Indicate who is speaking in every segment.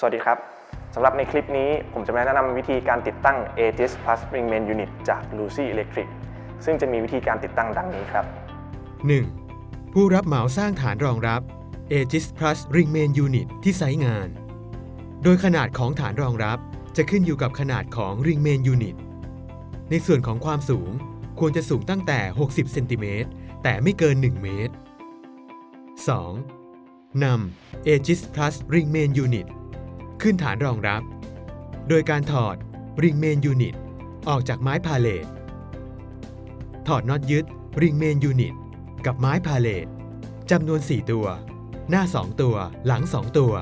Speaker 1: สวัสดีครับ สำหรับในคลิปนี้ผมจะมาแนะนำวิธีการติดตั้ง Aegis Plus Ring Main Unit จาก Lucy Electric ซึ่งจะมีวิธีการติดตั้งดังนี้ครับ
Speaker 2: 1. ผู้รับเหมาสร้างฐานรองรับ Aegis Plus Ring Main Unit ที่ไซต์งาน โดยขนาดของฐานรองรับจะขึ้นอยู่กับขนาดของ Ring Main Unit ในส่วนของความสูงควรจะสูงตั้งแต่ 60 เซนติเมตร แต่ไม่เกิน 1 เมตร 2. นำ Aegis Plus Ring Main Unit ขึ้นฐานรองรับ โดยการถอด Ring Main Unit ออกจากไม้พาเลทถอดน็อตยึด Ring Main Unit กับไม้พาเลทจำนวน 4 ตัว หน้า 2 ตัว หลัง 2 ตัว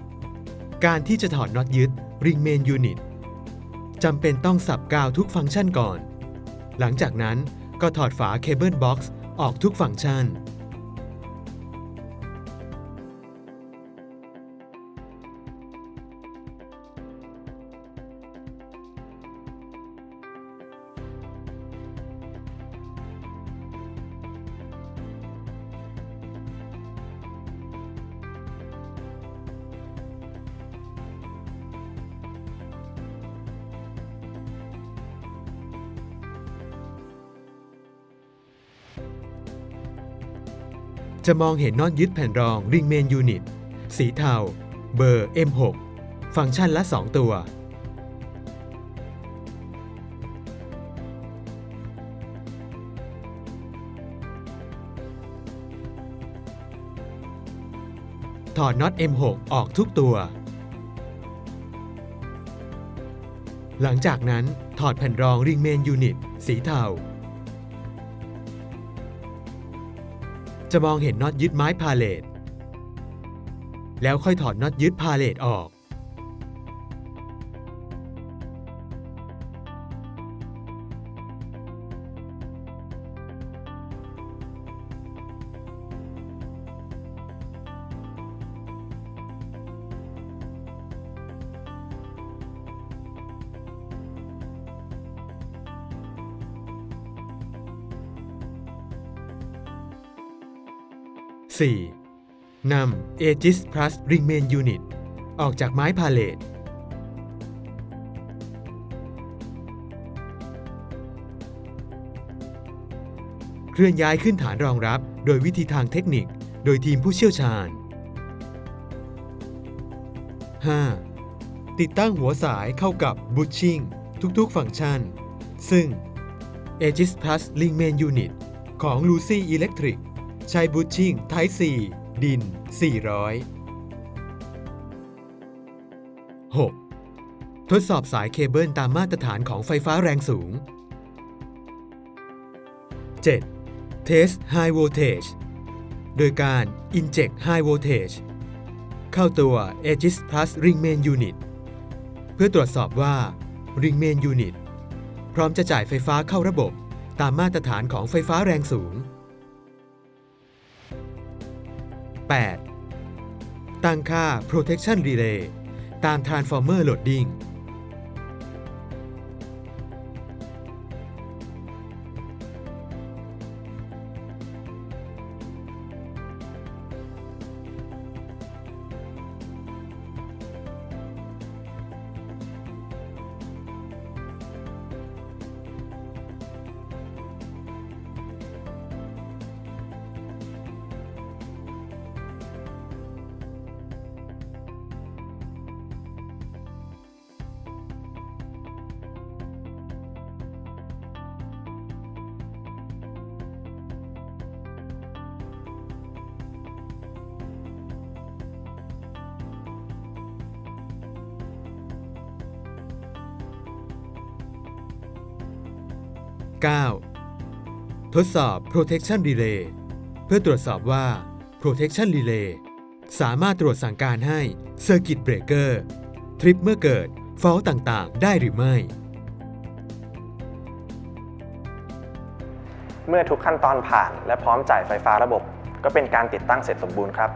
Speaker 2: 3. การที่จะถอดน็อตยึด Ring Main Unit จำเป็นต้องสับกาวทุกฟังก์ชันก่อน หลังจากนั้นก็ถอดฝาเคเบิลบ็อกซ์ออกทุกฟังก์ชัน จะมองเห็นน็อตยึดแผ่นรอง Ring Main Unit สีเทา เบอร์ M6 ฟังก์ชันละ 2 ตัว ถอดน็อต M6 ออกทุกตัว หลังจากนั้นถอดแผ่นรอง Ring Main Unit สีเทา จะมองเห็นน็อตยึดไม้พาเลทแล้วค่อยถอดน็อตยึดพาเลทออก 4. นำ Aegis Plus Ring Main Unit ออกจากไม้พาเลทเคลื่อนย้ายขึ้นฐานรองรับโดยวิธีทางเทคนิค โดยทีมผู้เชี่ยวชาญ 5. ติดตั้งหัวสายเข้ากับ Bushing ทุกๆ ฟังก์ชัน ซึ่ง Aegis Plus Ring Main Unit ของ Lucy Electric ใช้ Bushing Type C ดิน 400 6. ทดสอบสายเคเบิลตามมาตรฐานของไฟฟ้าแรงสูง 7. Test High Voltage โดยการ Inject High Voltage เข้าตัว Aegis Plus Ring Main Unit เพื่อตรวจสอบว่า Ring Main Unit พร้อมจะจ่ายไฟฟ้าเข้าระบบตามมาตรฐานของไฟฟ้าแรงสูง 8. ตั้งค่า Protection Relay ตาม Transformer Loading 9. ทดสอบ Protection Relay เพื่อตรวจสอบว่า Protection Relay สามารถตรวจสั่งการให้ Circuit Breaker ทริปเมื่อเกิดฟอลต์ต่างๆ ได้หรือไม่
Speaker 1: เมื่อทุกขั้นตอนผ่านและพร้อมจ่ายไฟฟ้าระบบ ก็เป็นการติดตั้งเสร็จสมบูรณ์ครับ